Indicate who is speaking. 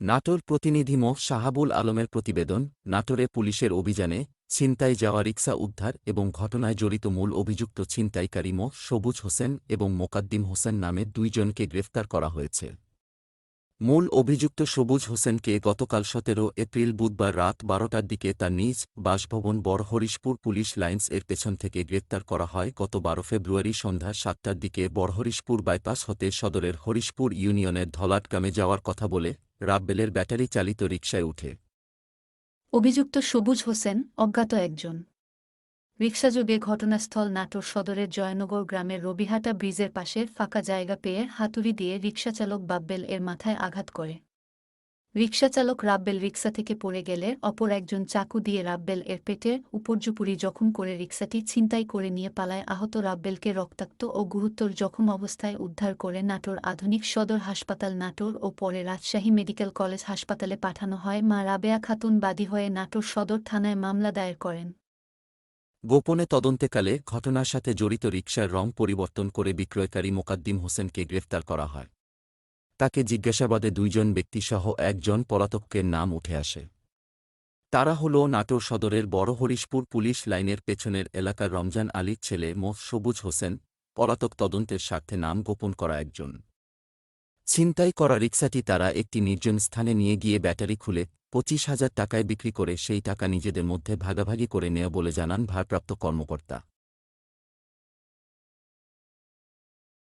Speaker 1: নাটোর প্রতিনিধি মোহ শাহাবুল আলমের প্রতিবেদন, নাটোরে পুলিশের অভিযানে ছিনতাই যাওয়া রিক্সা উদ্ধার এবং ঘটনায় জড়িত মূল অভিযুক্ত ছিনতাইকারী মোহ সবুজ হোসেন এবং মোকাদ্দিম হোসেন নামে দুইজনকে গ্রেফতার করা হয়েছে। মূল অভিযুক্ত সবুজ হোসেনকে গতকাল সতেরো এপ্রিল বুধবার রাত বারোটার দিকে তার নিজ বাসভবন বড়হরিশপুর পুলিশ লাইন্স এর পেছন থেকে গ্রেপ্তার করা হয়। গত বারো ফেব্রুয়ারি সন্ধ্যা সাতটার দিকে বড়হরিশপুর বাইপাস হতে সদরের হরিশপুর ইউনিয়নের ধলাটগ্রামে যাওয়ার কথা বলে রাব্বেলের ব্যাটারি চালিত রিকশায় উঠে।
Speaker 2: অভিযুক্ত সবুজ হোসেন অজ্ঞাত একজন। রিকশাযোগে ঘটনাস্থল নাটোর সদরের জয়নগর গ্রামের রবিহাটা ব্রিজের পাশের ফাঁকা জায়গা পেয়ে হাতুড়ি দিয়ে রিকশাচালক বাব্বেল এর মাথায় আঘাত করে। রিকশাচালক রাব্বেল রিক্সা থেকে পড়ে গেলে অপর একজন চাকু দিয়ে রাব্বেল এর পেটের উপর্যুপুরি জখম করে রিক্সাটি ছিনতাই করে নিয়ে পালায় আহত রাব্বেলকে রক্তাক্ত ও গুরুতর জখম অবস্থায় উদ্ধার করে নাটোর আধুনিক সদর হাসপাতাল নাটোর ও পরে রাজশাহী মেডিকেল কলেজ হাসপাতালে পাঠানো হয়। মা রাবেয়া খাতুন বাদী হয়ে নাটোর সদর থানায় মামলা দায়ের করেন।
Speaker 1: গোপনে তদন্তেকালে ঘটনার সাথে জড়িত রিকশার রং পরিবর্তন করে বিক্রয়কারী মোকাদ্দিম হোসেনকে গ্রেফতার করা হয়। তাকে জিজ্ঞাসাবাদে দুইজন ব্যক্তিসহ একজন পলাতকের নাম উঠে আসে। তারা হল নাটোর সদরের বড় হরিশপুর পুলিশ লাইনের পেছনের এলাকার রমজান আলীর ছেলে মোহ সবুজ হোসেন, পলাতক তদন্তের স্বার্থে নাম গোপন করা একজন। ছিনতাই করা রিক্সাটি তারা একটি নির্জন স্থানে নিয়ে গিয়ে ব্যাটারি খুলে পঁচিশ হাজার টাকায় বিক্রি করে সেই টাকা নিজেদের মধ্যে ভাগাভাগি করে নেয় বলে জানান ভারপ্রাপ্ত কর্মকর্তা।